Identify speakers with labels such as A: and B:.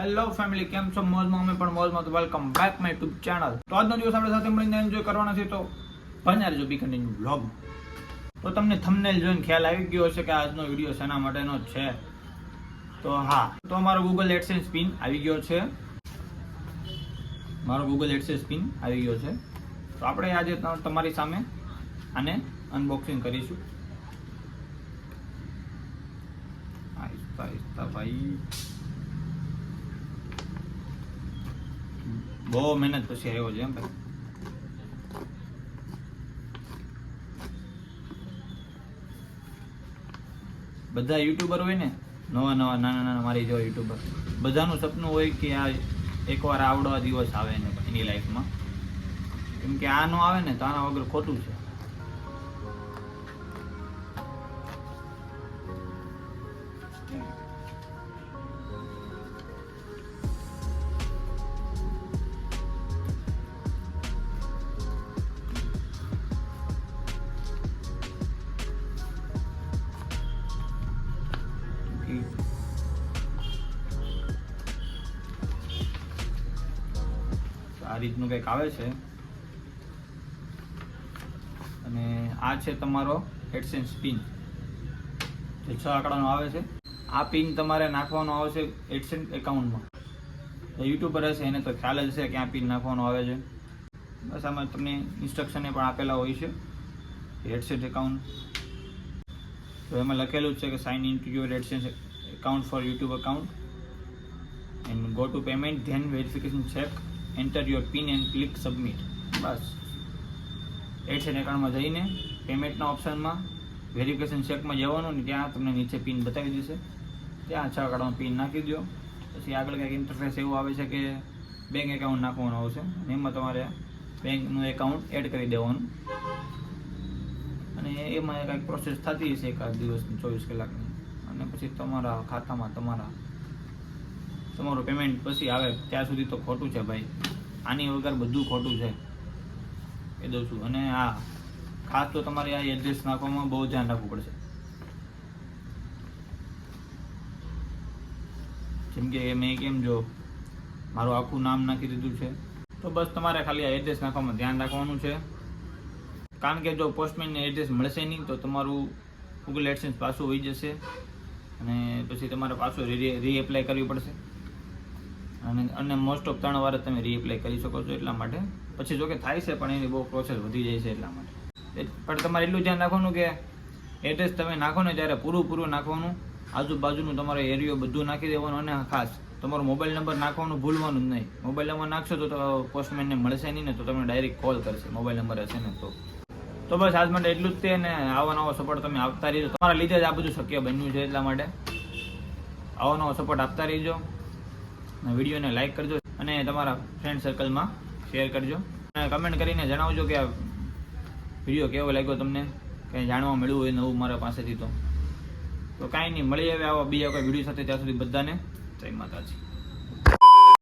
A: Hello family કેમ છો? મોજમાં અમે પણ મોજમાં તો welcome back my YouTube channel તો આજનો દિવસ આપણે સાથે મળીને એન્જોય કરવાના છે તો ભણ્યા રહેજો બી કન્ટિન્યુ વ્લોગ તો તમને થંબનેલ જોઈને ખ્યાલ આવી ગયો હશે કે આજનો વીડિયો શેના માટેનો છે. તો હા, તો અમારો ગૂગલ એડસેન્સ પિન આવી ગયો છે. મારો ગૂગલ એડસેન્સ પિન આવી ગયો છે. તો આપણે આજે તમારી સામે આને અનબોક્સિંગ કરીશું. આહિસ્તા આહિસ્તા ભાઈ. બહુ મહેનત પછી આવ્યો છે એમ ભાઈ. બધા યુટ્યુબર હોય ને, નવા નવા, નાના નાના મારી જેવા યુટ્યુબર, બધાનું સપનું હોય કે આ એકવાર આવડવા દિવસ આવે ને એની લાઈફમાં કેમ કે આ નો આવે ને તો આના વગર ખોટું છે. રીતનું કંઈક આવે છે. અને આ છે તમારો એડસેન્સ પિન જે છ આંકડાનો આવે છે. આ પિન તમારે નાખવાનો આવશે એડસેન્સ એકાઉન્ટમાં. તો પર હશે, એને તો ખ્યાલ જ છે કે આ પિન નાખવાનો આવે છે. બસ આમાં તમને ઇન્સ્ટ્રક્શને પણ આપેલા હોય છે. AdSense account. તો એમાં લખેલું છે કે sign in to your AdSense account for YouTube account and go to payment then verification check enter your pin and click submit bus. AdSense એકાઉન્ટમાં જઈને પેમેન્ટના ઓપ્શનમાં વેરિફિકેશન ચેકમાં જવાનું ને ત્યાં તમને નીચે પિન બતાવી દેશે. ત્યાં છ કાર્ડમાં પિન નાખી દો પછી આગળ કંઈક ઇન્ટરફેસ એવું આવે છે કે બેંક એકાઉન્ટ નાખવાનું આવશે અને એમાં તમારે બેંકનું એકાઉન્ટ એડ કરી દેવાનું. અને એમાં કંઈક પ્રોસેસ થતી હશે એકાદ દિવસની ચોવીસ કલાકની. અને પછી તમારા ખાતામાં તમારા તમારું પેમેન્ટ પછી આવે, ત્યાં સુધી તો ખોટું છે ભાઈ. આની વગર બધું ખોટું છે. એ દઉં છું. અને આ, ખાસ તો તમારે આ એડ્રેસ નાખવામાં બહુ ધ્યાન રાખવું પડશે. જેમ કે મેં કેમ જો, મારું આખું નામ નાખી દીધું છે. તો બસ તમારે ખાલી આ એડ્રેસ નાખવામાં ધ્યાન રાખવાનું છે. કારણ કે જો પોસ્ટમેનને એડ્રેસ મળશે નહીં, તો તમારું ગૂગલ એડસન્સ પાછું હોઈ જશે. અને પછી તમારે પાછું રી એપ્લાય કરવી પડશે. અને અને મોસ્ટ ઓફ ત્રણ વાર તમે રીએપ્લાય કરી શકો છો એટલા માટે. પછી જો કે થાય છે, પણ એની બહુ પ્રોસેસ વધી જાય છે એટલા માટે. પણ તમારે એટલું ધ્યાન રાખવાનું કે એડ્રેસ તમે નાખો ને ત્યારે પૂરું પૂરું નાખવાનું. આજુબાજુનું તમારો એરિયો બધું નાખી દેવાનું અને ખાસ તમારો મોબાઈલ નંબર નાખવાનું ભૂલવાનું જ નહીં. મોબાઈલ નંબર નાખશો તો પોસ્ટમેનને મળશે નહીં ને તો તમને ડાયરેક્ટ કોલ કરશે મોબાઈલ નંબર હશે ને તો. તો બસ આજ માટે એટલું જ તે ને આવો નવો સપોર્ટ તમે આપતા રહીજો. તમારા લીધે જ આ બધું શક્ય બન્યું છે એટલા માટે. આવો નવો સપોર્ટ આપતા રહીજો. વિડીયોને લાઇક કરજો અને તમારા ફ્રેન્ડ સર્કલમાં શેર કરજો. અને કમેન્ટ કરીને જણાવજો કે આ વીડિયો કેવો લાગ્યો તમને? કંઈ જાણવા મળ્યું હોય નવું મારા પાસેથી તો. તો કાંઈ નહીં મળી આવે આવા બીજા કોઈ વીડિયો સાથે, ત્યાં સુધી બધાને જય માતાજી.